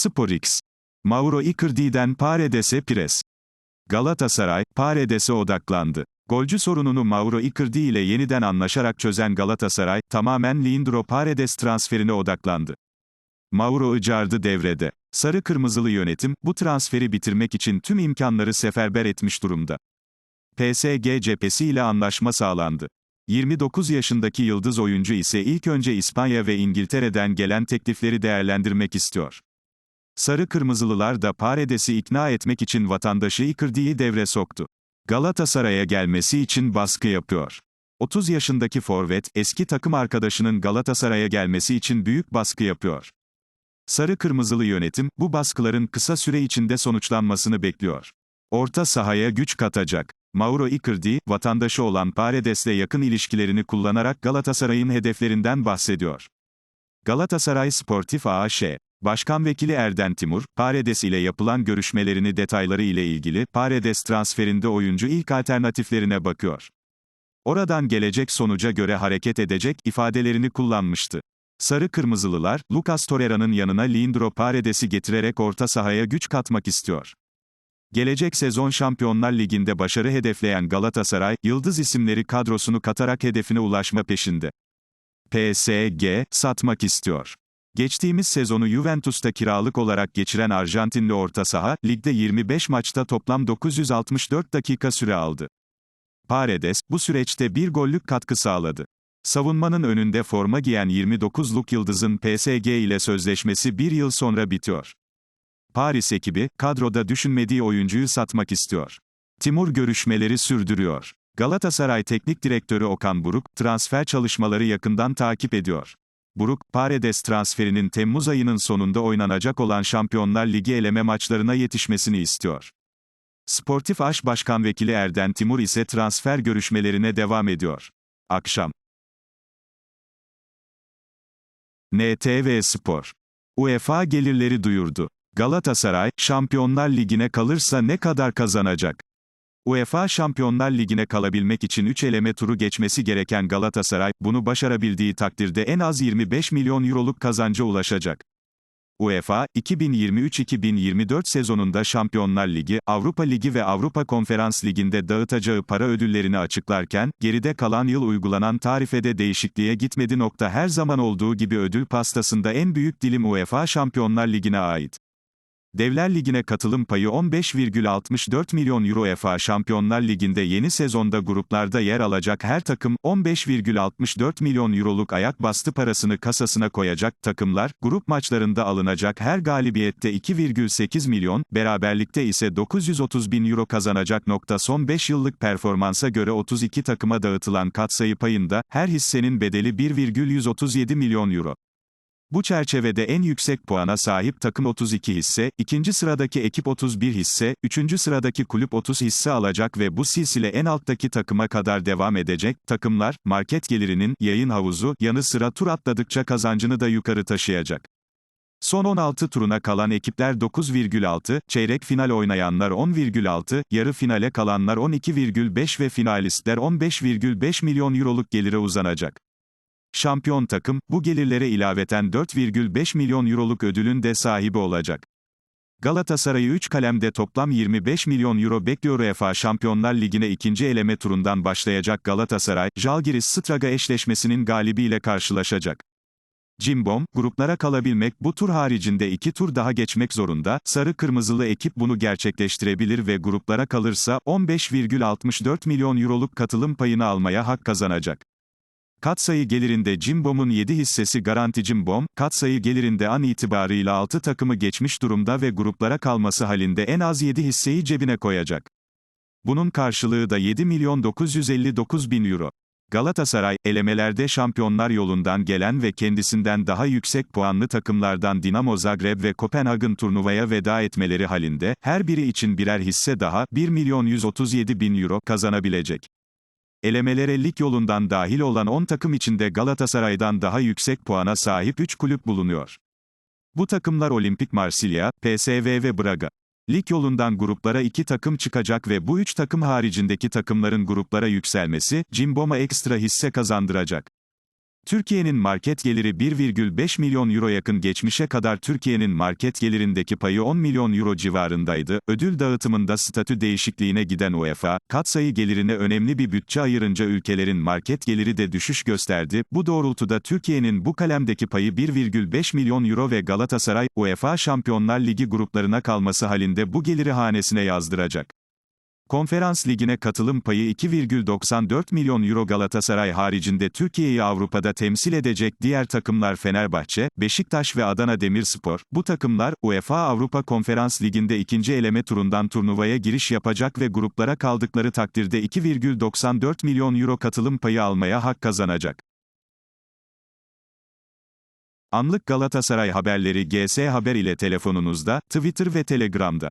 SporX. Mauro Icardi'den Paredes'e pres. Galatasaray, Paredes'e odaklandı. Golcü sorununu Mauro Icardi ile yeniden anlaşarak çözen Galatasaray, tamamen Leandro Paredes transferine odaklandı. Mauro Icardi devrede. Sarı Kırmızılı yönetim, bu transferi bitirmek için tüm imkanları seferber etmiş durumda. PSG cephesi ile anlaşma sağlandı. 29 yaşındaki yıldız oyuncu ise ilk önce İspanya ve İngiltere'den gelen teklifleri değerlendirmek istiyor. Sarı Kırmızılılar da Paredes'i ikna etmek için vatandaşı Icardi'yi devre soktu. Galatasaray'a gelmesi için baskı yapıyor. 30 yaşındaki forvet, eski takım arkadaşının Galatasaray'a gelmesi için büyük baskı yapıyor. Sarı Kırmızılı yönetim, bu baskıların kısa süre içinde sonuçlanmasını bekliyor. Orta sahaya güç katacak. Mauro Icardi, vatandaşı olan Paredes'le yakın ilişkilerini kullanarak Galatasaray'ın hedeflerinden bahsediyor. Galatasaray Sportif AŞ Başkan Vekili Erden Timur, Paredes ile yapılan görüşmelerini detayları ile ilgili, Paredes transferinde oyuncu ilk alternatiflerine bakıyor. Oradan gelecek sonuca göre hareket edecek ifadelerini kullanmıştı. Sarı Kırmızılılar, Lucas Torreira'nın yanına Leandro Paredes'i getirerek orta sahaya güç katmak istiyor. Gelecek sezon Şampiyonlar Ligi'nde başarı hedefleyen Galatasaray, yıldız isimleri kadrosunu katarak hedefine ulaşma peşinde. PSG, satmak istiyor. Geçtiğimiz sezonu Juventus'ta kiralık olarak geçiren Arjantinli orta saha, ligde 25 maçta toplam 964 dakika süre aldı. Paredes, bu süreçte bir gollük katkı sağladı. Savunmanın önünde forma giyen 29'luk yıldızın PSG ile sözleşmesi bir yıl sonra bitiyor. Paris ekibi, kadroda düşünmediği oyuncuyu satmak istiyor. Timur görüşmeleri sürdürüyor. Galatasaray Teknik Direktörü Okan Buruk, transfer çalışmaları yakından takip ediyor. Buruk, Paredes transferinin Temmuz ayının sonunda oynanacak olan Şampiyonlar Ligi eleme maçlarına yetişmesini istiyor. Sportif Aş Başkan Vekili Erden Timur ise transfer görüşmelerine devam ediyor. Akşam. NTV Spor. UEFA gelirleri duyurdu. Galatasaray, Şampiyonlar Ligi'ne kalırsa ne kadar kazanacak? UEFA Şampiyonlar Ligi'ne kalabilmek için 3 eleme turu geçmesi gereken Galatasaray, bunu başarabildiği takdirde en az 25 milyon euroluk kazanca ulaşacak. UEFA, 2023-2024 sezonunda Şampiyonlar Ligi, Avrupa Ligi ve Avrupa Konferans Ligi'nde dağıtacağı para ödüllerini açıklarken, geride kalan yıl uygulanan tarifede değişikliğe gitmedi. Nokta her zaman olduğu gibi ödül pastasında en büyük dilim UEFA Şampiyonlar Ligi'ne ait. Devler Ligi'ne katılım payı 15,64 milyon euro UEFA Şampiyonlar Ligi'nde yeni sezonda gruplarda yer alacak her takım, 15,64 milyon euroluk ayak bastı parasını kasasına koyacak, takımlar, grup maçlarında alınacak her galibiyette 2,8 milyon, beraberlikte ise 930 bin euro kazanacak. Nokta son 5 yıllık performansa göre 32 takıma dağıtılan katsayı payında, her hissenin bedeli 1,137 milyon euro. Bu çerçevede en yüksek puana sahip takım 32 hisse, ikinci sıradaki ekip 31 hisse, üçüncü sıradaki kulüp 30 hisse alacak ve bu silsile en alttaki takıma kadar devam edecek. Takımlar, market gelirinin, yayın havuzu, yanı sıra tur atladıkça kazancını da yukarı taşıyacak. Son 16 turuna kalan ekipler 9,6, çeyrek final oynayanlar 10,6, yarı finale kalanlar 12,5 ve finalistler 15,5 milyon euroluk gelire uzanacak. Şampiyon takım, bu gelirlere ilaveten 4,5 milyon euroluk ödülün de sahibi olacak. Galatasaray'ı 3 kalemde toplam 25 milyon euro bekliyor UEFA Şampiyonlar Ligi'ne ikinci eleme turundan başlayacak Galatasaray, Jalgiris Straga eşleşmesinin galibiyle karşılaşacak. Cimbom, gruplara kalabilmek bu tur haricinde iki tur daha geçmek zorunda, sarı kırmızılı ekip bunu gerçekleştirebilir ve gruplara kalırsa 15,64 milyon euroluk katılım payını almaya hak kazanacak. Katsayı gelirinde Cimbom'un 7 hissesi garanti Cimbom, katsayı gelirinde an itibarıyla 6 takımı geçmiş durumda ve gruplara kalması halinde en az 7 hisseyi cebine koyacak. Bunun karşılığı da 7 milyon 959 bin euro. Galatasaray, elemelerde şampiyonlar yolundan gelen ve kendisinden daha yüksek puanlı takımlardan Dinamo Zagreb ve Kopenhagen turnuvaya veda etmeleri halinde, her biri için birer hisse daha, 1 milyon 137 bin euro kazanabilecek. Elemelere lig yolundan dahil olan 10 takım içinde Galatasaray'dan daha yüksek puana sahip 3 kulüp bulunuyor. Bu takımlar Olimpik Marsilya, PSV ve Braga. Lig yolundan gruplara 2 takım çıkacak ve bu 3 takım haricindeki takımların gruplara yükselmesi, Cimbom'a ekstra hisse kazandıracak. Türkiye'nin market geliri 1,5 milyon euro yakın geçmişe kadar Türkiye'nin market gelirindeki payı 10 milyon euro civarındaydı. Ödül dağıtımında statü değişikliğine giden UEFA, katsayı gelirine önemli bir bütçe ayırınca ülkelerin market geliri de düşüş gösterdi. Bu doğrultuda Türkiye'nin bu kalemdeki payı 1,5 milyon euro ve Galatasaray, UEFA Şampiyonlar Ligi gruplarına kalması halinde bu geliri hanesine yazdıracak. Konferans Ligi'ne katılım payı 2,94 milyon euro Galatasaray haricinde Türkiye'yi Avrupa'da temsil edecek diğer takımlar Fenerbahçe, Beşiktaş ve Adana Demirspor. Bu takımlar, UEFA Avrupa Konferans Ligi'nde ikinci eleme turundan turnuvaya giriş yapacak ve gruplara kaldıkları takdirde 2,94 milyon euro katılım payı almaya hak kazanacak. Anlık Galatasaray haberleri GS Haber ile telefonunuzda, Twitter ve Telegram'da.